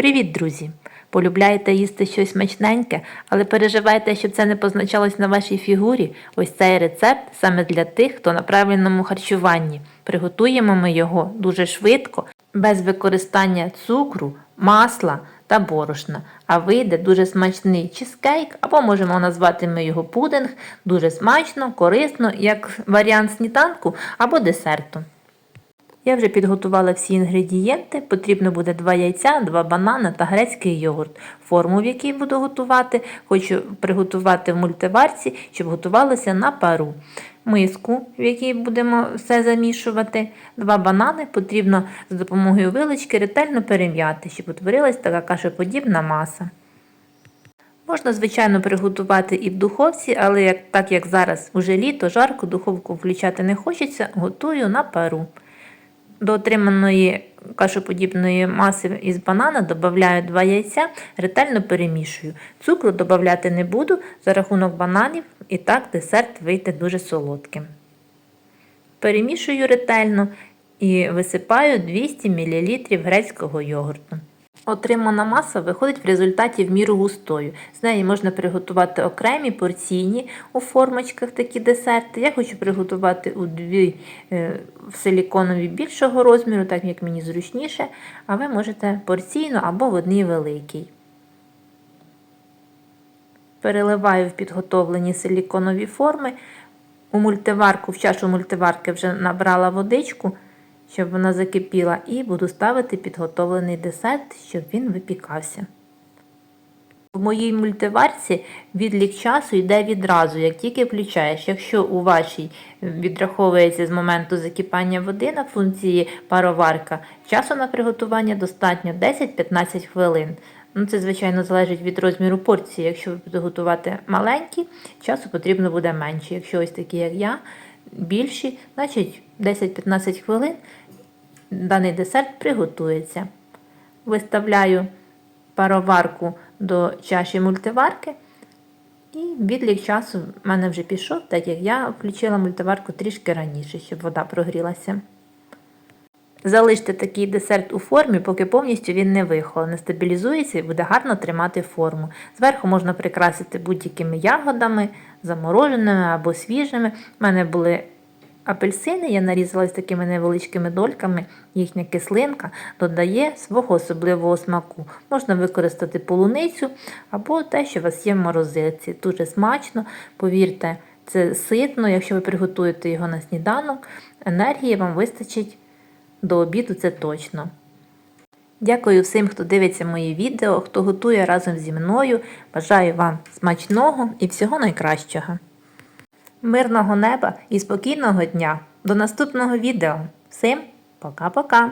Привіт, друзі! Полюбляєте їсти щось смачненьке, але переживаєте, щоб це не позначалось на вашій фігурі? Ось цей рецепт саме для тих, хто на правильному харчуванні. Приготуємо ми його дуже швидко, без використання цукру, масла та борошна. А вийде дуже смачний чизкейк, або можемо назвати ми його пудинг, дуже смачно, корисно, як варіант сніданку або десерту. Я вже підготувала всі інгредієнти. Потрібно буде 2 яйця, 2 банани та грецький йогурт. Форму, в якій буду готувати, хочу приготувати в мультиварці, щоб готувалося на пару. Миску, в якій будемо все замішувати. Два банани потрібно за допомогою вилочки ретельно перем'яти, щоб утворилась така кашеподібна маса. Можна, звичайно, приготувати і в духовці, але як, так як зараз уже літо, жарко, духовку включати не хочеться, готую на пару. До отриманої кашеподібної маси із банана додаю 2 яйця, ретельно перемішую. Цукру додати не буду, за рахунок бананів і так десерт вийде дуже солодким. Перемішую ретельно і висипаю 200 мл грецького йогурту. Отримана маса виходить в результаті в міру густою. З неї можна приготувати окремі порційні у формочках такі десерти. Я хочу приготувати у дві е, в силіконові більшого розміру, так як мені зручніше, а ви можете порційно або в одній великій. Переливаю в підготовлені силіконові форми. У мультиварку, в чашу мультиварки вже набрала водичку щоб вона закипіла, і буду ставити підготовлений десерт, щоб він випікався. В моїй мультиварці відлік часу йде відразу, як тільки включаєш. Якщо у вашій відраховується з моменту закипання води на функції пароварка, часу на приготування достатньо 10-15 хвилин. Ну, Це, звичайно, залежить від розміру порції. Якщо ви будете готувати маленькі, часу потрібно буде менше. Якщо ось такі, як я, більші, значить 10-15 хвилин даний десерт приготується. Виставляю пароварку до чаші мультиварки. І відлік часу в мене вже пішов, так як я включила мультиварку трішки раніше, щоб вода прогрілася. Залиште такий десерт у формі, поки повністю він не вихолоне, стабілізується і буде гарно тримати форму. Зверху можна прикрасити будь-якими ягодами, замороженими або свіжими. У мене були апельсини, я нарізала з такими невеличкими дольками, їхня кислинка додає свого особливого смаку. Можна використати полуницю або те, що у вас є в морозилці. Дуже смачно, повірте, це ситно, якщо ви приготуєте його на сніданок, енергії вам вистачить до обіду, це точно. Дякую всім, хто дивиться мої відео, хто готує разом зі мною. Бажаю вам смачного і всього найкращого. Мирного неба і спокійного дня. До наступного відео. Всім пока-пока!